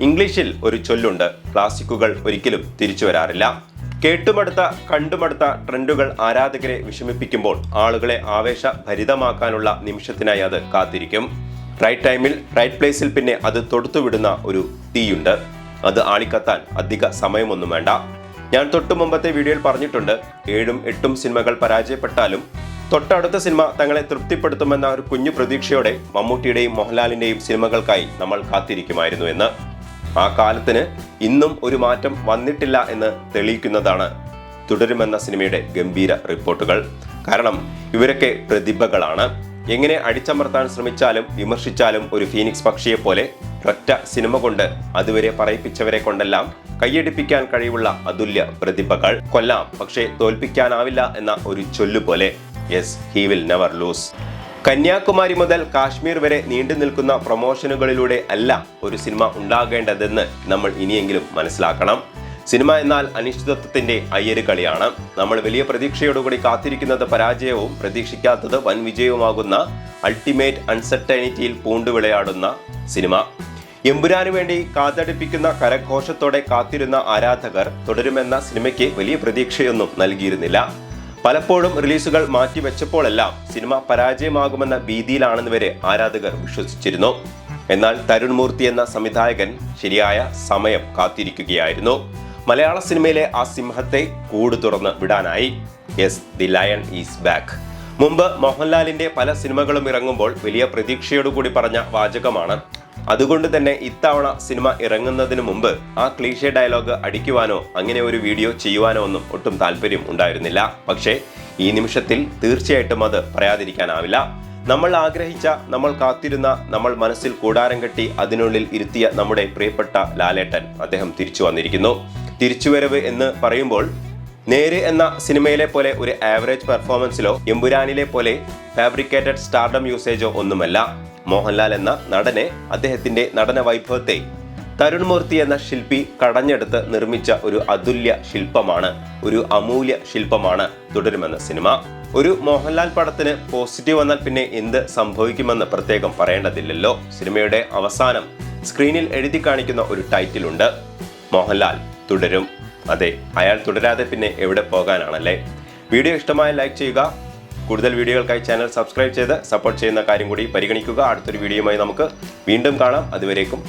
ഇംഗ്ലീഷിൽ ഒരു ചൊല്ലുണ്ട്. ക്ലാസിക്കുകൾ ഒരിക്കലും തിരിച്ചു വരാറില്ല. കേട്ടുമടുത്ത കണ്ടുമടുത്ത ട്രെൻഡുകൾ ആരാധകരെ വിഷമിപ്പിക്കുമ്പോൾ ആളുകളെ ആവേശഭരിതമാക്കാനുള്ള നിമിഷത്തിനായി അത് കാത്തിരിക്കും. റൈറ്റ് ടൈമിൽ റൈറ്റ് പ്ലേസിൽ പിന്നെ അത് തൊടുത്തുവിടുന്ന ഒരു തീയുണ്ട്. അത് ആളിക്കത്താൻ അധിക സമയമൊന്നും വേണ്ട. ഞാൻ തൊട്ടു മുമ്പത്തെ വീഡിയോയിൽ പറഞ്ഞിട്ടുണ്ട് ഏഴും എട്ടും സിനിമകൾ പരാജയപ്പെട്ടാലും തൊട്ടടുത്ത സിനിമ തങ്ങളെ തൃപ്തിപ്പെടുത്തുമെന്ന ഒരു കുഞ്ഞു പ്രതീക്ഷയോടെ മമ്മൂട്ടിയുടെയും മോഹൻലാലിന്റെയും സിനിമകൾക്കായി നമ്മൾ കാത്തിരിക്കുമായിരുന്നു എന്ന്. ആ കാലത്തിന് ഇന്നും ഒരു മാറ്റം വന്നിട്ടില്ല എന്ന് തെളിയിക്കുന്നതാണ് തുടരുമെന്ന സിനിമയുടെ ഗംഭീര റിപ്പോർട്ടുകൾ. കാരണം ഇവരൊക്കെ പ്രതിഭകളാണ്. എങ്ങനെ അടിച്ചമർത്താൻ ശ്രമിച്ചാലും വിമർശിച്ചാലും ഒരു ഫീനിക്സ് പക്ഷിയെ പോലെ ഒറ്റ സിനിമ കൊണ്ട് അതുവരെ പറയിപ്പിച്ചവരെ കൊണ്ടെല്ലാം കൈയടിപ്പിക്കാൻ കഴിവുള്ള അതുല്യ പ്രതിഭകൾ. കൊല്ലാം പക്ഷേ തോൽപ്പിക്കാനാവില്ല എന്ന ഒരു ചൊല്ലുപോലെ. Yes he will never lose Kanyakumari മുതൽ കാശ്മീർ വരെ നീണ്ടു നിൽക്കുന്ന പ്രൊമോഷനുകളിലൂടെ അല്ല ഒരു സിനിമ ഉണ്ടാകേണ്ടതെന്ന് നമ്മൾ ഇനിയെങ്കിലും മനസ്സിലാക്കണം. സിനിമ എന്നാൽ അനിശ്ചിതത്വത്തിന്റെ അയ്യര് കളിയാണ്. നമ്മൾ വലിയ പ്രതീക്ഷയോടുകൂടി കാത്തിരിക്കുന്നത് പരാജയവും പ്രതീക്ഷിക്കാത്തത് വൻ വിജയവുമാകുന്ന അൾട്ടിമേറ്റ് അൺസർട്ടനിറ്റിയിൽ പൂണ്ടുവിളയാടുന്ന സിനിമ. എമ്പുരാനു വേണ്ടി കാതടിപ്പിക്കുന്ന കരഘോഷത്തോടെ കാത്തിരുന്ന ആരാധകർ തുടരുമെന്ന സിനിമയ്ക്ക് വലിയ പ്രതീക്ഷയൊന്നും നൽകിയിരുന്നില്ല. പലപ്പോഴും റിലീസുകൾ മാറ്റിവെച്ചപ്പോഴെല്ലാം സിനിമ പരാജയമാകുമെന്ന ഭീതിയിലാണെന്ന് വരെ ആരാധകർ വിശ്വസിച്ചിരുന്നു. എന്നാൽ തരുൺ മൂർത്തി എന്ന സംവിധായകൻ ശരിയായ സമയം കാത്തിരിക്കുകയായിരുന്നു. മലയാള സിനിമയിലെ ആ സിംഹത്തെ കൂടു തുറന്ന് വിടാനായി. Yes the lion is back മുമ്പ് മോഹൻലാലിന്റെ പല സിനിമകളും ഇറങ്ങുമ്പോൾ വലിയ പ്രതീക്ഷയോടുകൂടി പറഞ്ഞ വാചകമാണ് അതുകൊണ്ട് തന്നെ ഇത്തവണ സിനിമ ഇറങ്ങുന്നതിന് മുമ്പ് ആ ക്ലീഷേ ഡയലോഗ് അടിക്കുവാനോ അങ്ങനെ ഒരു വീഡിയോ ചെയ്യുവാനോ ഒന്നും ഒട്ടും താല്പര്യം ഉണ്ടായിരുന്നില്ല. പക്ഷേ ഈ നിമിഷത്തിൽ തീർച്ചയായിട്ടും അത് പറയാതിരിക്കാനാവില്ല. നമ്മൾ ആഗ്രഹിച്ച നമ്മൾ കാത്തിരുന്ന നമ്മൾ മനസ്സിൽ കൂടാരം കെട്ടി അതിനുള്ളിൽ ഇരുത്തിയ നമ്മുടെ പ്രിയപ്പെട്ട ലാലേട്ടൻ അദ്ദേഹം തിരിച്ചു വന്നിരിക്കുന്നു. തിരിച്ചുവരവ് എന്ന് പറയുമ്പോൾ നേര് എന്ന സിനിമയിലെ പോലെ ഒരു ആവറേജ് പെർഫോമൻസിലോ എമ്പുരാനിലെ പോലെ ഫാബ്രിക്കേറ്റഡ് സ്റ്റാർഡം യൂസേജോ ഒന്നുമല്ല. മോഹൻലാൽ എന്ന നടനെ അദ്ദേഹത്തിന്റെ നടന വൈഭവത്തെ തരുൺ മൂർത്തി എന്ന ശില്പി കടഞ്ഞെടുത്ത് നിർമ്മിച്ച ഒരു അതുല്യ ശില്പമാണ് ഒരു അമൂല്യ ശില്പമാണ് തുടരുമെന്ന സിനിമ. ഒരു മോഹൻലാൽ പടത്തിന് പോസിറ്റീവ് വന്നാൽ പിന്നെ എന്ത് സംഭവിക്കുമെന്ന് പ്രത്യേകം പറയേണ്ടതില്ലല്ലോ. സിനിമയുടെ അവസാനം സ്ക്രീനിൽ എഴുതി കാണിക്കുന്ന ഒരു ടൈറ്റിലുണ്ട് മോഹൻലാൽ തുടരും. അതെ അയാൾ തുടരാതെ പിന്നെ എവിടെ പോകാനാണല്ലേ? വീഡിയോ ഇഷ്ടമായ ലൈക്ക് ചെയ്യുക. കൂടുതൽ വീഡിയോകൾക്കായി ചാനൽ സബ്സ്ക്രൈബ് ചെയ്ത് സപ്പോർട്ട് ചെയ്യുന്ന കാര്യം കൂടി പരിഗണിക്കുക. അടുത്തൊരു വീഡിയോയുമായി നമുക്ക് വീണ്ടും കാണാം. അതുവരേക്കും